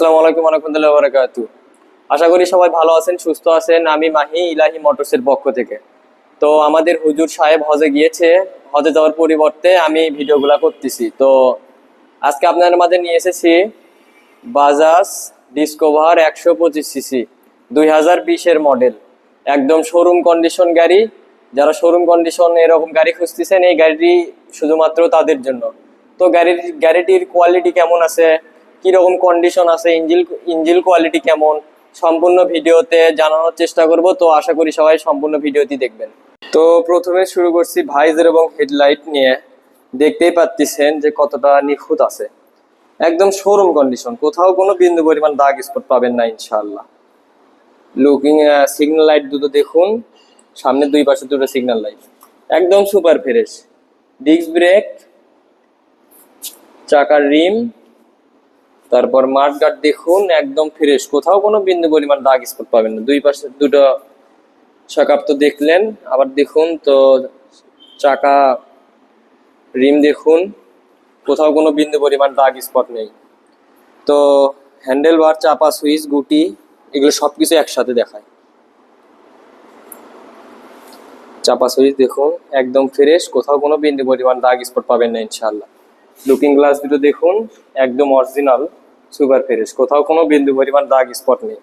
আসসালামু আলাইকুম রহমতুল্লাহ বারাকাত আশা করি সবাই ভালো আছেন, সুস্থ আছেন। আমি মাহি ইলাহি মোটরসের পক্ষ থেকে। তো আমাদের হুজুর সাহেব হজে গিয়েছে। হজে যাওয়ার পরিবর্তে আমি ভিডিওগুলো করতেছি। তো আজকে আপনাদের মাঝে নিয়ে এসেছি বাজাজ ডিসকভার একশো পঁচিশ সিসি, দুই হাজার বিশের মডেল। একদম শোরুম কন্ডিশন গাড়ি। যারা শোরুম কন্ডিশন এরকম গাড়ি খুঁজতেছেন, এই গাড়িটি শুধুমাত্র তাদের জন্য। তো গাড়ির, গাড়িটির কোয়ালিটি কেমন আছে? কীরকম কন্ডিশন আছে ইঞ্জিল ইঞ্জিল কোয়ালিটি কেমন, সম্পূর্ণ ভিডিওতে জানানোর চেষ্টা করব। তো আশা করি সবাই সম্পূর্ণ ভিডিওটি দেখবেন। তো প্রথমে শুরু করছি ভাইজার এবং হেডলাইট নিয়ে। দেখতেই পাচ্ছেন যে কতটা নিখুঁত আছে। একদম শোরুম কন্ডিশন কোথাও কোনো বিন্দু পরিমাণ দাগ স্পট পাবেন না ইনশাল্লাহ লুকিং সিগন্যাল লাইট দুটো দেখুন। সামনে দুই পাশে দুটো সিগন্যাল লাইট একদম সুপার ফ্রেশ ডিস্ক ব্রেক চাকার রিম তারপর মাঠ গার্ড দেখুন, একদম ফ্রেশ কোথাও কোনো বিন্দু পরিমাণ দাগ স্পট পাবেন না। দুই পাশে দুটো চাকাপ তো দেখলেন। আবার দেখুন তো চাকা রিম দেখুন। কোথাও কোনো বিন্দু পরিমাণ দাগ স্পট নেই। তো হ্যান্ডেল বার চাপা সুইচ গুটি, এগুলো সব কিছু একসাথে দেখায়। চাপা সুইচ দেখুন, একদম ফ্রেশ কোথাও কোনো বিন্দু পরিমাণ দাগ স্পট পাবেন না ইনশাল্লাহ লুকিং গ্লাস দুটো দেখুন, একদম অরিজিনাল সুপার ফ্রেশ কোথাও কোনো বিন্দু পরিমাণ দাগ স্পট নেই।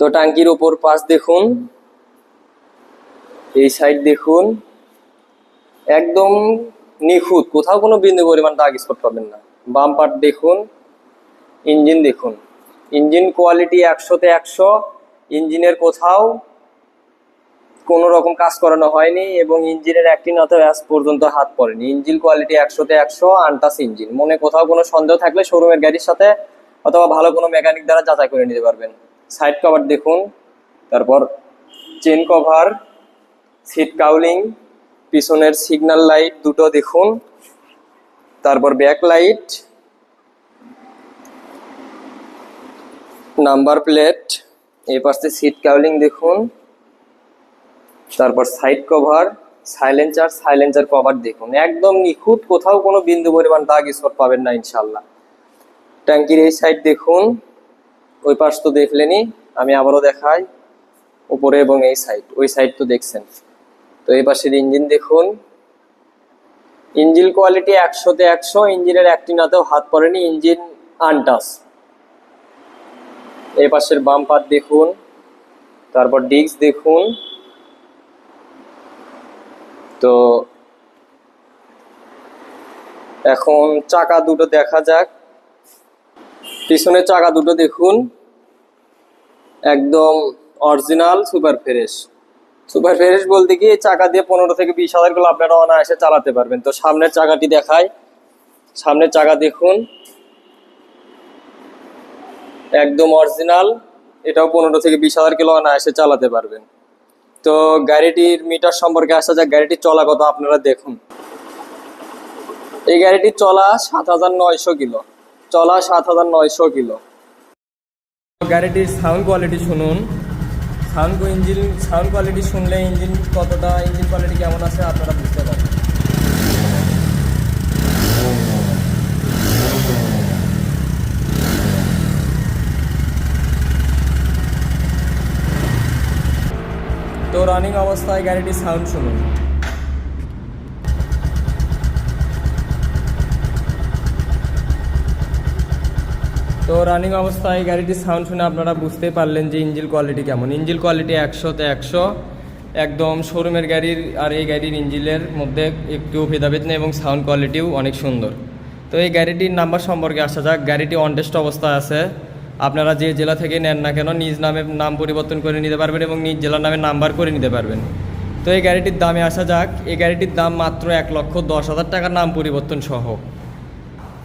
তো টাঙ্কির উপর পাশ দেখুন। এই সাইড দেখুন। একদম নিখুঁত। কোথাও কোনো বিন্দু পরিমাণ দাগ স্পট পাবেন না। বাম পার্ট দেখুন। ইঞ্জিন দেখুন। ইঞ্জিন কোয়ালিটি একশোতে একশো। ইঞ্জিনের কোথাও কোনো রকম কাজ করানো হয়নি এবং ইঞ্জিনের একটি নাতে আজ পর্যন্ত হাত পড়েনি। ইঞ্জিন কোয়ালিটি একশোতে একশো, আনটাস ইঞ্জিন। মনে কোথাও কোনো সন্দেহ থাকলে শোরুমের গাড়ির সাথে অথবা ভালো কোনো মেকানিক দ্বারা যাচাই করে নিতে পারবেন। সাইড কভার দেখুন, তারপর চেন কভার, সিট কাউলিং, পিছনের সিগন্যাল লাইট দুটো দেখুন, তারপর ব্যাক লাইট, নাম্বার প্লেট এই পাশে সিট কাউলিং দেখুন। তারপর side cover silencer silencer cover দেখুন। একদম নিখুঁত কোথাও কোনো বিন্দু পরিমাণ দাগ স্পট পাবেন না ইনশাল্লাহ ট্যাঙ্কির এই সাইড দেখুন। ওই পাশ তো দেখলেনি আমি আবারও দেখাই উপরে এবং এই সাইড ওই সাইড তো দেখছেন। তো এই পাশের ইঞ্জিন দেখুন। ইঞ্জিন কোয়ালিটি একশোতে একশো, ইঞ্জিনের একটি হাত পড়েনি ইঞ্জিন আনটাস এই পাশের বাম পাত দেখুন। তারপর ডিস্ক দেখুন। তো এখন চাকা দুটো দেখা যাক। পিছনের চাকা দুটো দেখুন। একদম original super fresh super fresh বলতে কি চাকা দিয়ে পনেরো থেকে বিশ হাজারগুলো আপনারা অনায়াসে চালাতে পারবেন। তো সামনের চাকাটি দেখায় সামনের চাকা দেখুন। একদম অরিজিনাল এটাও পনেরো থেকে বিশ হাজার কিলো অনায়াসে চালাতে পারবেন। তো গাড়িটির মিটার সম্পর্কে আসা যাক গাড়িটি চলা কত, আপনারা দেখুন। এই গাড়িটি চলা সাত হাজার নয়শো কিলো। চলা সাত হাজার নয়শো কিলো। গাড়িটির সাউন্ড কোয়ালিটি শুনুন। সাউন্ড ইঞ্জিন সাউন্ড কোয়ালিটি শুনলে ইঞ্জিন কতটা ইঞ্জিন কোয়ালিটি কেমন আছে আপনারা বুঝতে পারবেন তো রানিং অবস্থায় গাড়িটির সাউন্ড শুনুন। তো রানিং অবস্থায় গাড়িটির সাউন্ড শুনে আপনারা বুঝতে পারলেন যে ইঞ্জিল কোয়ালিটি কেমন। ইঞ্জিল কোয়ালিটি একশোতে একশো, একদম শোরুমের গাড়ির আর এই গাড়ির ইঞ্জিলের মধ্যে একটু ভেদাভেদ নেই এবং সাউন্ড কোয়ালিটিও অনেক সুন্দর। তো এই গাড়িটির নাম্বার সম্পর্কে আসা যাক। গাড়িটি অনটেস্ট অবস্থায় আছে। আপনারা যে জেলা থেকে নেন না কেন নিজ নামে নাম পরিবর্তন করে নিতে পারবেন এবং নিজ জেলার নামে নাম্বার করে নিতে পারবেন। তো এই গাড়িটির দামে আসা যাক, এই গাড়িটির দাম মাত্র এক লক্ষ দশ হাজার টাকার নাম পরিবর্তন সহ।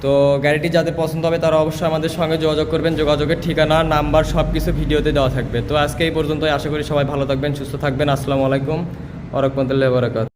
তো গাড়িটি যাদের পছন্দ হবে তারা অবশ্যই আমাদের সঙ্গে যোগাযোগ করবেন, যোগাযোগের ঠিকানা, নাম্বার সব কিছু ভিডিওতে দেওয়া থাকবে। তো আজকে এই পর্যন্ত আশা করি সবাই ভালো থাকবেন, সুস্থ থাকবেন। আসসালামু আলাইকুম ওরকমতুল্লাহ বরাকাত